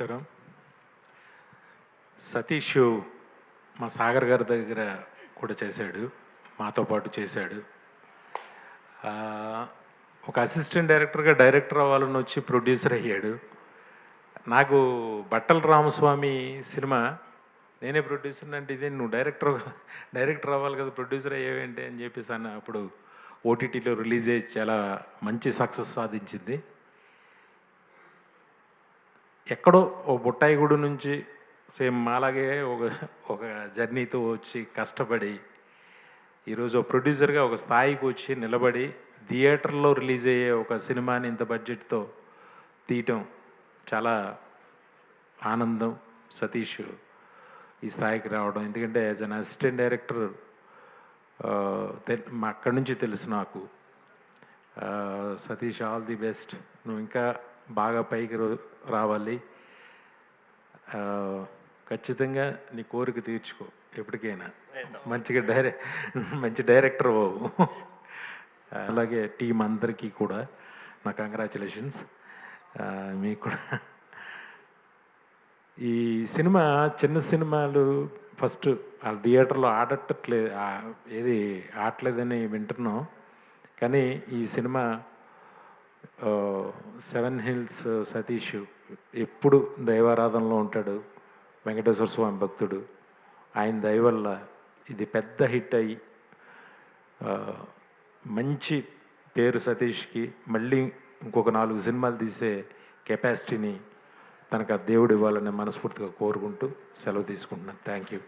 నమస్కారం. సతీష్ మా సాగర్ గారి దగ్గర కూడా చేశాడు మాతో పాటు చేశాడు. ఒక అసిస్టెంట్ డైరెక్టర్గా డైరెక్టర్ అవ్వాలని వచ్చి ప్రొడ్యూసర్ అయ్యాడు. నాకు బట్టల రామస్వామి సినిమా నేనే ప్రొడ్యూసర్ అంటే ఇదే నువ్వు డైరెక్టర్ డైరెక్టర్ అవ్వాలి కదా ప్రొడ్యూసర్ అయ్యేవేంటి అని చెప్పేసి అన్న అప్పుడు ఓటీటీలో రిలీజ్ అయ్యి చాలా మంచి సక్సెస్ సాధించింది. ఎక్కడో ఓ బుట్టాయిగూడు నుంచి సేమ్ మాలాగే ఒక ఒక జర్నీతో వచ్చి కష్టపడి ఈరోజు ప్రొడ్యూసర్గా ఒక స్థాయికి వచ్చి నిలబడి థియేటర్లో రిలీజ్ అయ్యే ఒక సినిమాని ఇంత బడ్జెట్తో తీయటం చాలా ఆనందం సతీష్ ఈ స్థాయికి రావడం. ఎందుకంటే యాజ్ అన్ అసిస్టెంట్ డైరెక్టర్ మా అక్కడి నుంచి తెలుసు నాకు. Satish all the best. నువ్వు ఇంకా బాగా పైకి రావాలి. ఖచ్చితంగా నీ కోరిక తీర్చుకో ఎప్పటికైనా. మంచిగా డైరె మంచి డైరెక్టర్ బాబు అలాగే టీం అందరికీ కూడా నా కంగ్రాచులేషన్స్. మీకు కూడా. ఈ సినిమా చిన్న సినిమాలు ఫస్ట్ ఆ థియేటర్లో ఆడట్లేదు ఏది ఆడలేదని వింటున్నాం. కానీ ఈ సినిమా సెవెన్ హిల్స్ సతీష్ ఎప్పుడు దైవారాధనలో ఉంటాడు వెంకటేశ్వర స్వామి భక్తుడు. ఆయన దయ వల్ల ఇది పెద్ద హిట్ అయ్యి మంచి పేరు సతీష్కి మళ్ళీ ఇంకొక నాలుగు సినిమాలు తీసే కెపాసిటీని తనకు ఆ దేవుడు ఇవ్వాలని మనస్ఫూర్తిగా కోరుకుంటూ సెలవు తీసుకుంటున్నాను. Thank you.